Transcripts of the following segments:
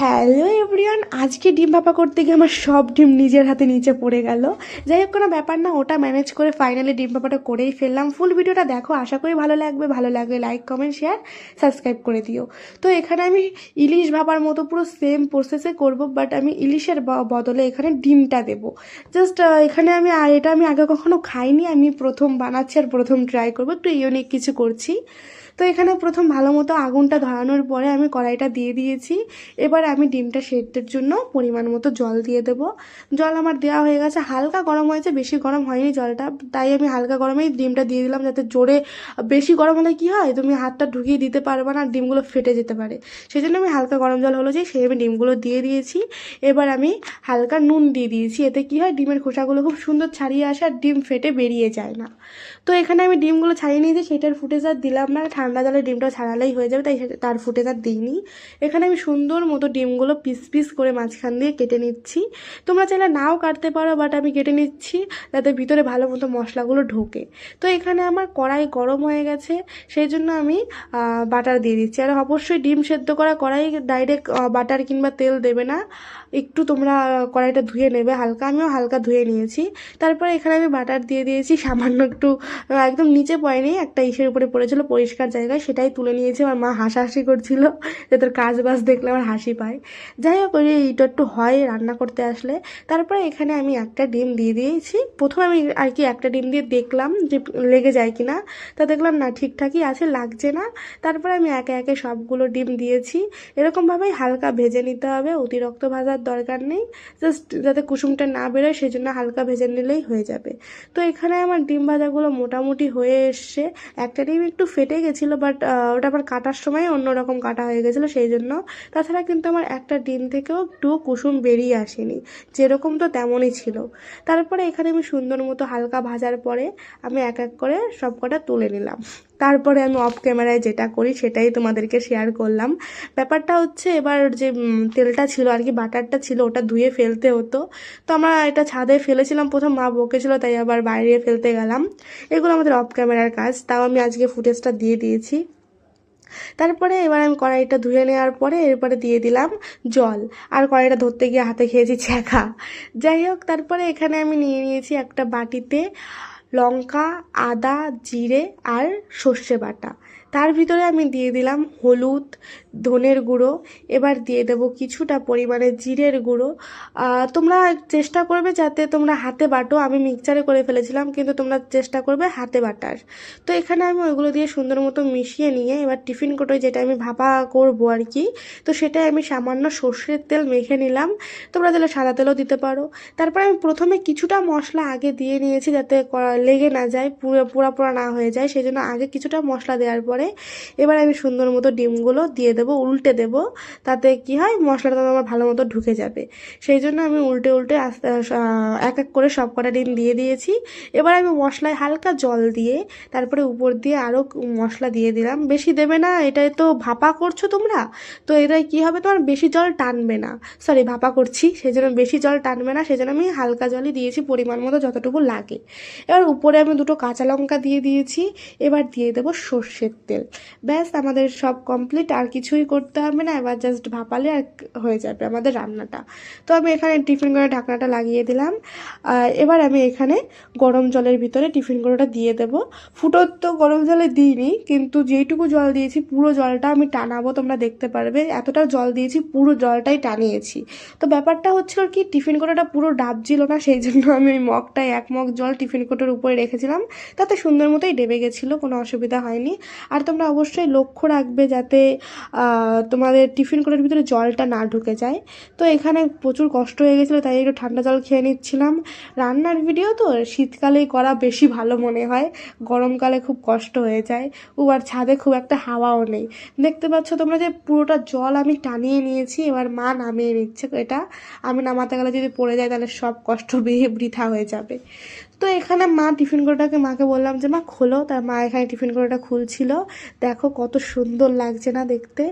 Hello everyone, আজকে ডিম ভাপা করতে গিয়ে আমার সব ডিম নিজের হাতে নিচে পড়ে গেল। যাই হোক, কোনো ব্যাপার না, ওটা ম্যানেজ করে ফাইনালি ডিম ভাপাটা করেই ফেললাম। ফুল ভিডিওটা দেখো, আশা করি ভালো লাগবে। ভালো লাগলে লাইক কমেন্ট শেয়ার সাবস্ক্রাইব করে দিও। তো এখানে আমি ইলিশ ভাপার মতো পুরো সেম প্রসেসে করব বাট আমি ইলিশের বদলে এখানে ডিমটা দেব। জাস্ট এখানে আমি, আর এটা আমি আগে কখনো খাইনি, আমি প্রথম বানাচ্ছি আর প্রথম ট্রাই করব। একটু ইউনিক কিছু করছি। তো এখানে প্রথম ভালো মতো আগুনটা ধরানোর পরে আমি কড়াইটা দিয়ে দিয়েছি। এবার আমি ডিমটা সেদ্ধের জন্য পরিমাণ মতো জল দিয়ে দেব। জল আমার দেওয়া হয়ে গেছে। হালকা গরম হয়েছে, বেশি গরম হয়নি জলটা। তাই আমি হালকা গরমেই ডিমটা দিয়ে দিলাম যাতে জোরে বেশি গরম হলে কি হয়, তুমি হাতটা ঢুকিয়ে দিতে পারবে না ডিমগুলো ফেটে যেতে পারে। সেই জন্য আমি হালকা গরম জল হলো যে, সেই আমি ডিমগুলো দিয়ে দিয়েছি। এবার আমি হালকা নুন দিয়ে দিয়েছি। এতে কি হয়, ডিমের খোসাগুলো খুব সুন্দর ছাড়িয়ে আসে আর ডিম ফেটে বেরিয়ে যায় না। তো এখানে আমি ডিমগুলো ছাড়িয়ে নিয়েছি, সেটার ফুটেজ আর দিলাম না। ঠান্ডা জলে ডিমটা ছাড়ালেই হয়ে যাবে, তাই তার ফুটেজ আর দিইনি। এখানে আমি সুন্দর মতো ডিমগুলো পিস পিস করে মাঝখান দিয়ে কেটে নিচ্ছি। তোমরা চাইলে নাও কাটতে পারো বাট আমি কেটে নিচ্ছি যাতে ভিতরে ভালো মতো মশলাগুলো ঢোকে। তো এখানে আমার কড়াই গরম হয়ে গেছে, সেই জন্য আমি বাটার দিয়ে দিচ্ছি। আর অবশ্যই ডিম সেদ্ধ করা কড়াই ডাইরেক্ট বাটার কিংবা তেল দেবে না। একটু তোমরা কড়াইটা ধুয়ে নেবে হালকা। আমিও হালকা ধুয়ে নিয়েছি। তারপরে এখানে আমি বাটার দিয়ে দিয়েছি। সামান্য একটু একদম নিচে পড়েনি, একটা ইসের উপরে পড়েছিল, পরিষ্কার জায়গায় সেটাই তুলে নিয়েছে। আমার মা হাসাহাসি করছিল যে তোর কাজ বাজ দেখলে আমার হাসি পায়। যাই হোক, ওই এইটা একটু হয় রান্না করতে আসলে। তারপরে এখানে আমি একটা ডিম দিয়ে দিয়েছি। প্রথমে আমি আর কি একটা ডিম দিয়ে দেখলাম যে লেগে যায় কি না তা দেখলাম না, ঠিকঠাকই আছে, লাগছে না। তারপরে আমি একে একে সবগুলো ডিম দিয়েছি। এরকমভাবেই হালকা ভেজে নিতে হবে, অতিরিক্ত ভাজার দরকার নেই। জাস্ট যাতে কুসুমটা না বেরোয় সেই জন্য হালকা ভেজে নিলেই হয়ে যাবে। তো এখানে আমার ডিম ভাজাগুলো মোটামুটি হয়ে এসছে। একটা ডিম একটু ফেটে গেছিল বাট ওটা আবার কাটার সময় অন্যরকম কাটা হয়ে গেছিল, সেই জন্য। তাছাড়া কিন্তু আমার একটা ডিম থেকেও একটু কুসুম বেরিয়ে আসেনি, যেরকম তো তেমনই ছিল। তারপরে এখানে আমি সুন্দর মতো হালকা ভাজার পরে আমি এক এক করে সব কটা তুলে নিলাম। তারপরে আমি অফ ক্যামেরায় যেটা করি সেটাই তোমাদেরকে শেয়ার করলাম। ব্যাপারটা হচ্ছে এবার যে তেলটা ছিল আর কি, বাটারটা ছিল, ওটা ধুয়ে ফেলতে হতো। তো আমরা এটা ছাদে ফেলেছিলাম, প্রথম মা বকেছিল তাই আবার বাইরে ফেলতে গেলাম। এগুলো আমাদের অফ ক্যামেরার কাজ, তাও আমি আজকে ফুটেজটা দিয়ে দিয়েছি। তারপরে এবার আমি কড়াইটা ধুয়ে নেওয়ার পরে এরপরে দিয়ে দিলাম জল। আর কড়াইটা ধরতে গিয়ে হাতে খেয়েছি ছ্যাঁকা যাই হোক, তারপরে এখানে আমি নিয়ে নিয়েছি একটা বাটিতে লঙ্কা আদা জিরে আর সর্ষে বাটা। তার ভিতরে আমি দিয়ে দিলাম হলুদ, ধনের গুঁড়ো। এবার দিয়ে দেব কিছুটা পরিমাণে জিরের গুঁড়ো। তোমরা চেষ্টা করবে যাতে তোমরা হাতে বাটো। আমি মিক্সচারে করে ফেলেছিলাম, কিন্তু তোমরা চেষ্টা করবে হাতে বাটার। তো এখানে আমি ওইগুলো দিয়ে সুন্দর মতো মিশিয়ে নিয়ে এবার টিফিন কোটোয় যেটা আমি ভাপা করব আর কি, তো সেটাই আমি সামান্য সর্ষের তেল মেখে নিলাম। তোমরা তাহলে সাদা তেলও দিতে পারো। তারপরে আমি প্রথমে কিছুটা মশলা আগে দিয়ে নিয়েছি যাতে লেগে না যায়, পুরো পোড়া পোড়া না হয়ে যায়। সেই জন্য আগে কিছুটা মশলা দেওয়ার পরে এবার আমি সুন্দর মতো ডিমগুলো দিয়ে দেবো, উল্টে দেবো। তাতে কি হয়, মশলাটা আমার ভালো মতো ঢুকে যাবে। সেই জন্য আমি উল্টে উল্টে আস্তে এক এক করে সব কটা ডিম দিয়ে দিয়েছি। এবার আমি মশলায় হালকা জল দিয়ে, তারপরে উপর দিয়ে আরও মশলা দিয়ে দিলাম। বেশি দেবে না, এটাই তো ভাপা করছ তোমরা। তো এটাই কি হবে, তোমার বেশি জল টানবে না। সরি ভাপা করছি, সেই জন্য বেশি জল টানবে না। সেই জন্য আমি হালকা জলই দিয়েছি পরিমাণ মতো যতটুকু লাগে। এবার উপরে আমি দুটো কাঁচা লঙ্কা দিয়ে দিয়েছি। এবার দিয়ে দেবো সর্ষের তেল ব্যাস, আমাদের সব কমপ্লিট আর কিছুই করতে হবে না, এবার জাস্ট ভাপালে আর হয়ে যাবে আমাদের রান্নাটা। তো আমি এখানে টিফিন করে ঢাকনাটা লাগিয়ে দিলাম। এবার আমি এখানে গরম জলের ভিতরে টিফিন কড়াটা দিয়ে দেব। ফুটোর তো গরম জলে দিইনি, কিন্তু যেইটুকু জল দিয়েছি, পুরো জলটা আমি টানাবো, তোমরা দেখতে পারবে। এতটা জল দিয়েছি, পুরো জলটাই টানিয়েছি। তো ব্যাপারটা হচ্ছিল কি, টিফিন কোটোটা পুরো ডাবছিল না, সেই জন্য আমি ওই মগটায় এক মগ জল টিফিন কোটোর উপরে রেখেছিলাম। তাতে সুন্দর মতোই ডেবে গেছিল, কোনো অসুবিধা হয়নি। আর তোমরা অবশ্যই লক্ষ্য রাখবে যাতে তোমাদের টিফিন কোটোর ভিতরে জলটা না ঢুকে যায়। তো এখানে প্রচুর কষ্ট হয়ে গেছিল, তাই একটু ঠান্ডা জল খেয়ে নিচ্ছিলাম। রান্নার ভিডিও তো শীতকালেই করা বেশি ভালো মনে হয়, গরমকালে খুব কষ্ট হয়ে যায়। আর ছাদে খুব একটা হাওয়াও নেই। দেখতে পাচ্ছ তোমরা যে পুরোটা জল আমি টানিয়ে নিয়েছি, এবার মা নামিয়ে নিচ্ছে এটা। আমি নামাতে গেলে যদি পড়ে যায় তাহলে সব কষ্ট বেয়ে বৃথা হয়ে যাবে। তো এখানে মা টিফিন কোটোটাকে মাকে বললাম যে, মা, খোলো। তার মা এখানে টিফিন কোটোটা খুলছিল। দেখো কত সুন্দর লাগছে না দেখতে।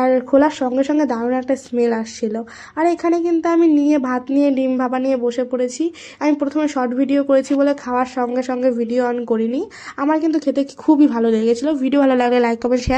আর খোলার সঙ্গে সঙ্গে দারুণ একটা স্মেল আসছিল। আর এখানে কিন্তু আমি নিয়ে ভাত নিয়ে, ডিম ভাপা নিয়ে বসে পড়েছি। আমি প্রথমে শর্ট ভিডিও করেছি বলে খাওয়ার সঙ্গে সঙ্গে ভিডিও অন করিনি। আমার কিন্তু খেতে খুবই ভালো লেগেছিলো। ভিডিও ভালো লাগলে লাইক কমেন্ট শেয়ার